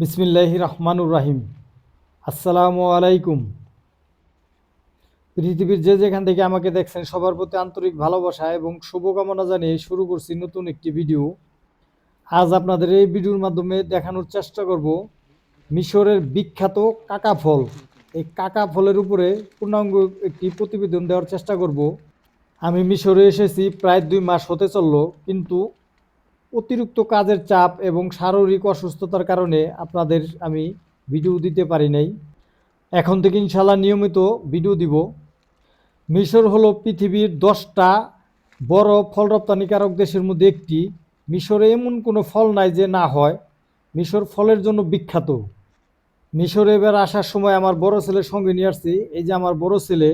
বিসমিল্লাহ রহমানুর রাহিম। আসসালামু আলাইকুম। পৃথিবীর যে যেখান থেকে আমাকে দেখছেন, সবার প্রতি আন্তরিক ভালোবাসা এবং শুভকামনা জানিয়ে শুরু করছি নতুন একটি ভিডিও। আজ আপনাদের এই ভিডিওর মাধ্যমে দেখানোর চেষ্টা করব মিশরের বিখ্যাত কাকা ফল। এই কাকা ফলের উপরে পূর্ণাঙ্গ একটি প্রতিবেদন দেওয়ার চেষ্টা করব। আমি মিশরে এসেছি প্রায় দুই মাস হতে চলল, কিন্তু অতিরিক্ত কাজের চাপ এবং শারীরিক অসুস্থতার কারণে আপনাদের আমি ভিডিও দিতে পারি নাই। এখন থেকে ইনশাল্লাহ নিয়মিত ভিডিও দিব। মিশর হলো পৃথিবীর দশটা বড় ফল রপ্তানিকারক দেশের মধ্যে একটি। মিশরে এমন কোনো ফল নাই যে না হয়। মিশর ফলের জন্য বিখ্যাত। মিশরে এবার আসার সময় আমার বড় ছেলের সঙ্গে নিয়ে আসছি। এই যে আমার বড় ছেলে,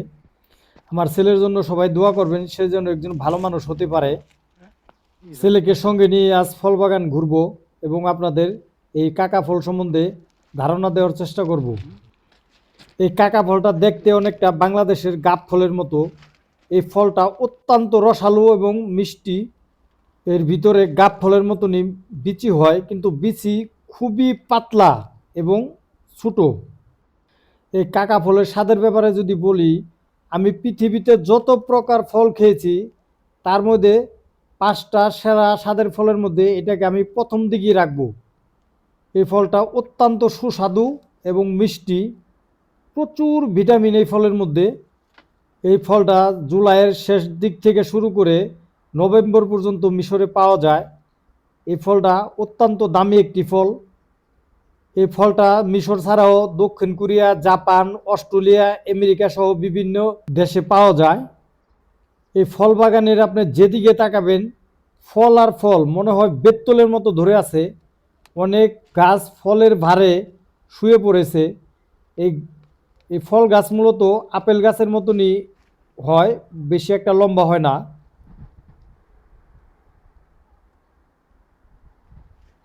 আমার ছেলের জন্য সবাই দোয়া করবেন, সে যেন একজন ভালো মানুষ হতে পারে। ছেলেকে সঙ্গে নিয়ে আজ ফল বাগান ঘুরবো এবং আপনাদের এই কাকা ফল সম্বন্ধে ধারণা দেওয়ার চেষ্টা করব। এই কাকা ফলটা দেখতে অনেকটা বাংলাদেশের গাব ফলের মতো। এই ফলটা অত্যন্ত রসালো এবং মিষ্টি। এর ভিতরে গাব ফলের মতনই বিচি হয়, কিন্তু বিচি খুবই পাতলা এবং ছোটো। এই কাকা ফলের স্বাদের ব্যাপারে যদি বলি, আমি পৃথিবীতে যত প্রকার ফল খেয়েছি, তার মধ্যে পাঁচটা সেরা স্বাদের ফলের মধ্যে এটাকে আমি প্রথম দিকেই রাখব। এই ফলটা অত্যন্ত সুস্বাদু এবং মিষ্টি। প্রচুর ভিটামিন এই ফলের মধ্যে। এই ফলটা জুলাইয়ের শেষ দিক থেকে শুরু করে নভেম্বর পর্যন্ত মিশরে পাওয়া যায়। এই ফলটা অত্যন্ত দামি একটি ফল। এই ফলটা মিশর ছাড়াও দক্ষিণ কোরিয়া, জাপান, অস্ট্রেলিয়া, আমেরিকা সহ বিভিন্ন দেশে পাওয়া যায়। এই ফল বাগানের আপনি যেদিকে তাকাবেন, ফল আর ফল মনে হয় বেত্তলের মতো ধরে আছে। অনেক গাছ ফলের ভারে শুয়ে পড়েছে। এই এই ফল গাছ মূলত আপেল গাছের মতনই হয়, বেশি একটা লম্বা হয় না।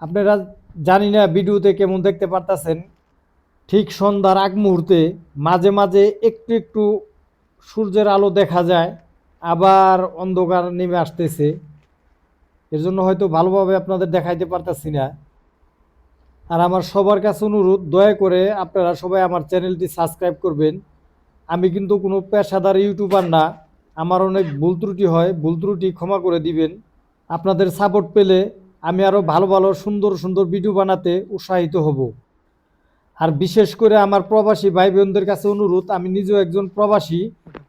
আপনারা জানি না ভিডিওতে কেমন দেখতে পারতেছেন। ঠিক সন্ধ্যার আগ মুহূর্তে মাঝে মাঝে একটু একটু সূর্যের আলো দেখা যায়। আবার অন্ধকার নেমে আসতেছে। এর জন্য হয়তো ভালোভাবে আপনাদের দেখাইতে পারতেছি না। আর আমার সবার কাছে অনুরোধ, দয়া করে আপনারা সবাই আমার চ্যানেলটি সাবস্ক্রাইব করবেন। আমি কিন্তু কোনো পেশাদার ইউটিউবার না। আমার অনেক ভুল ত্রুটি হয়, ভুল ত্রুটি ক্ষমা করে দিবেন। আপনাদের সাপোর্ট পেলে আমি আরও ভালো ভালো সুন্দর সুন্দর ভিডিও বানাতে উৎসাহিত হব। আর বিশেষ করে আমার প্রবাসী ভাই বোনদের কাছে অনুরোধ, আমি নিজেও একজন প্রবাসী,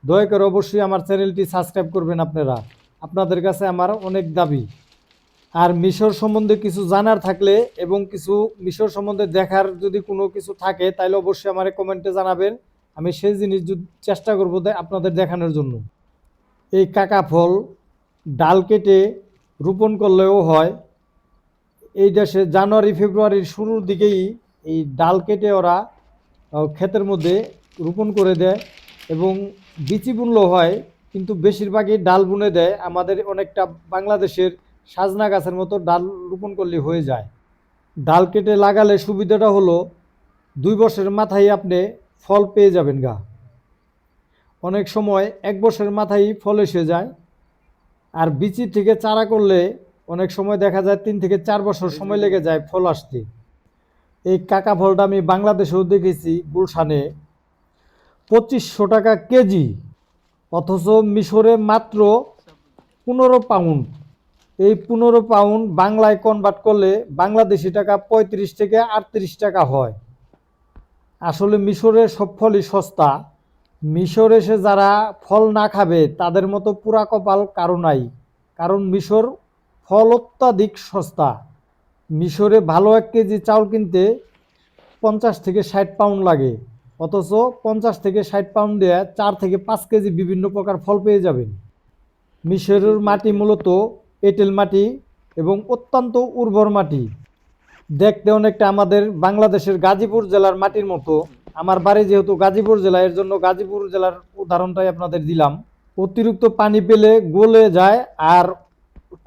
দয়া করে অবশ্যই আমার চ্যানেলটি সাবস্ক্রাইব করবেন আপনারা। আপনাদের কাছে আমার অনেক দাবি। আর মিশর সম্বন্ধে কিছু জানার থাকলে এবং কিছু মিশর সম্বন্ধে দেখার যদি কোনো কিছু থাকে, তাহলে অবশ্যই আমার কমেন্টে জানাবেন। আমি সেই জিনিস চেষ্টা করব আপনাদের দেখানোর জন্য। এই কাকা ফল ডাল কেটে রোপণ করলেও হয়। এই দেশে জানুয়ারি, ফেব্রুয়ারির শুরুর দিকেই এই ডাল কেটে ওরা ক্ষেতের মধ্যে রোপণ করে দেয় এবং বিচি বুনলেও হয়, কিন্তু বেশিরভাগই ডাল বুনে দেয়। আমাদের অনেকটা বাংলাদেশের সাজনা গাছের মতো ডাল রোপণ করলে হয়ে যায়। ডাল কেটে লাগালে সুবিধাটা হলো, দুই বছরের মাথায় আপনি ফল পেয়ে যাবেন গা। অনেক সময় এক বছরের মাথায় ফল এসে যায়, আর বিচি থেকে চারা করলে অনেক সময় দেখা যায় তিন থেকে চার বছর সময় লেগে যায় ফল আসতে। এই কাকা ফলটা আমি বাংলাদেশেও দেখেছি গুলশানে। পঁচিশশো টাকা কেজি, অথচ মিশরে মাত্র পনেরো পাউন্ড। এই পনেরো পাউন্ড বাংলায় কনভার্ট করলে বাংলাদেশি টাকা পঁয়ত্রিশ থেকে আটত্রিশ টাকা হয়। আসলে মিশরের সব ফলই সস্তা। মিশর এসে যারা ফল না খাবে, তাদের মতো পুরা কপাল কারও নাই। কারণ মিশর ফল অত্যাধিক সস্তা। মিশরে ভালো এক কেজি চাউল কিনতে পঞ্চাশ থেকে ষাট পাউন্ড লাগে। অথচ পঞ্চাশ থেকে ষাট পাউন্ড দিয়ে চার থেকে পাঁচ কেজি বিভিন্ন প্রকার ফল পেয়ে যাবেন। মিশরের মাটি মূলত এঁটেল মাটি এবং অত্যন্ত উর্বর মাটি। দেখতে অনেকটা আমাদের বাংলাদেশের গাজীপুর জেলার মাটির মতো। আমার বাড়ি যেহেতু গাজীপুর জেলা, এর জন্য গাজীপুর জেলার উদাহরণটাই আপনাদের দিলাম। অতিরিক্ত পানি পেলে গলে যায় আর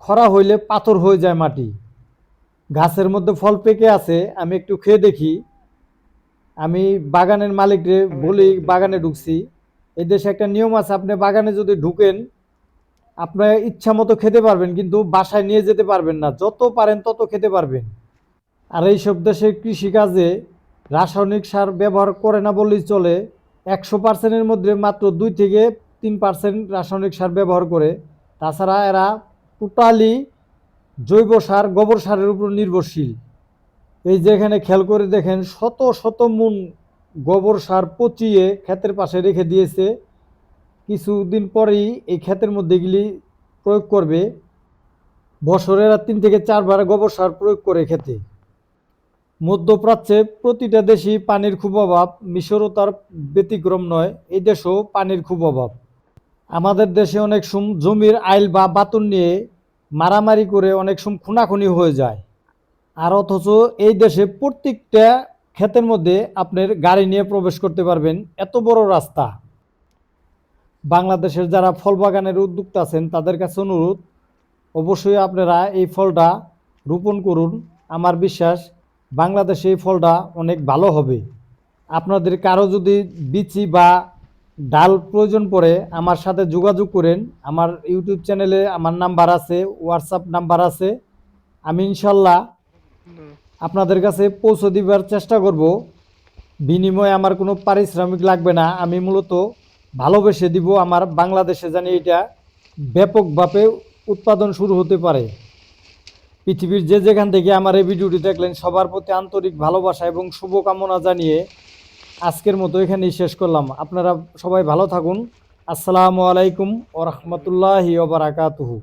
খরা হইলে পাথর হয়ে যায় মাটি। গাছের মধ্যে ফল পেকে আছে আমি একটু খেয়ে দেখি। আমি বাগানের মালিকরে বলি বাগানে ঢুকছি। এই দেশে একটা নিয়ম আছে আপনি বাগানে যদি ঢুকেন আপনার ইচ্ছা মতো খেতে পারবেন কিন্তু বাসায় নিয়ে যেতে পারবেন না। যত পারেন তত খেতে পারবেন। আর এইসব দেশের কৃষিকাজে রাসায়নিক সার ব্যবহার করে না বললেই চলে। একশো পার্সেন্টের মধ্যে মাত্র দুই থেকে তিন পার্সেন্ট রাসায়নিক সার ব্যবহার করে। তাছাড়া এরা টোটালি জৈব সার, গোবর সারের উপর নির্ভরশীল। এই যে এখানে খেয়াল করে দেখেন, শত শত মুন গোবর সার পচিয়ে ক্ষেতের পাশে রেখে দিয়েছে। কিছুদিন পরেই এই ক্ষেতের মধ্যে এগুলি প্রয়োগ করবে। বছরের তিন থেকে চারবার গোবর সার প্রয়োগ করে খেতে। মধ্যপ্রাচ্যে প্রতিটা দেশই পানির খুব অভাব, মিশরও তার ব্যতিক্রম নয়, এই দেশেও পানির খুব অভাব। আমাদের দেশে অনেক জমির আইল বা বাতুন নিয়ে মারামারি করে অনেক সম খুনাখুনি হয়ে যায়। আর অথচ এই দেশে প্রত্যেকটা ক্ষেতের মধ্যে আপনার গাড়ি নিয়ে প্রবেশ করতে পারবেন, এত বড় রাস্তা। বাংলাদেশের যারা ফল বাগানের উদ্যোক্তা আছেন, তাদের কাছে অনুরোধ, অবশ্যই আপনারা এই ফলটা রোপণ করুন। আমার বিশ্বাস, বাংলাদেশে এই ফলটা অনেক ভালো হবে। আপনাদের কারও যদি বিচি বা ডাল প্রয়োজন পড়ে, আমার সাথে যোগাযোগ করেন। আমার ইউটিউব চ্যানেলে আমার নাম্বার আছে, হোয়াটসঅ্যাপ নাম্বার আছে। আমি ইনশাল্লাহ আপনাদের কাছে পৌঁছে দিবার চেষ্টা করব। বিনিময়ে আমার কোনো পারিশ্রমিক লাগবে না। আমি মূলত ভালোবেসে দিব আমার বাংলাদেশে জানি এটা ব্যাপকভাবে উৎপাদন শুরু হতে পারে। পৃথিবীর যে যেখান থেকে আমার এই ভিডিওটি দেখলেন, সবার প্রতি আন্তরিক ভালোবাসা এবং শুভকামনা জানিয়ে আজকের মতো এখানেই শেষ করলাম। আপনারা সবাই ভালো থাকুন। আসসালামু আলাইকুম ও রহমতুল্লাহি ওবরাকাতুহু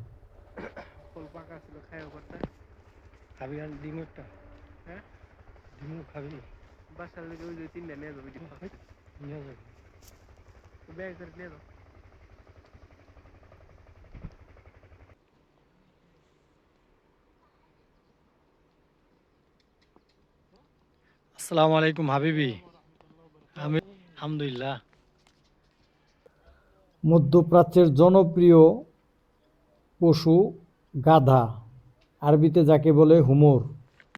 আসসালামু আলাইকুম হাবিবি। আলহামদুলিল্লাহ। মধ্যপ্রাচ্যের জনপ্রিয় পশু গাধা আরবিতে যাকে বলে হুমর।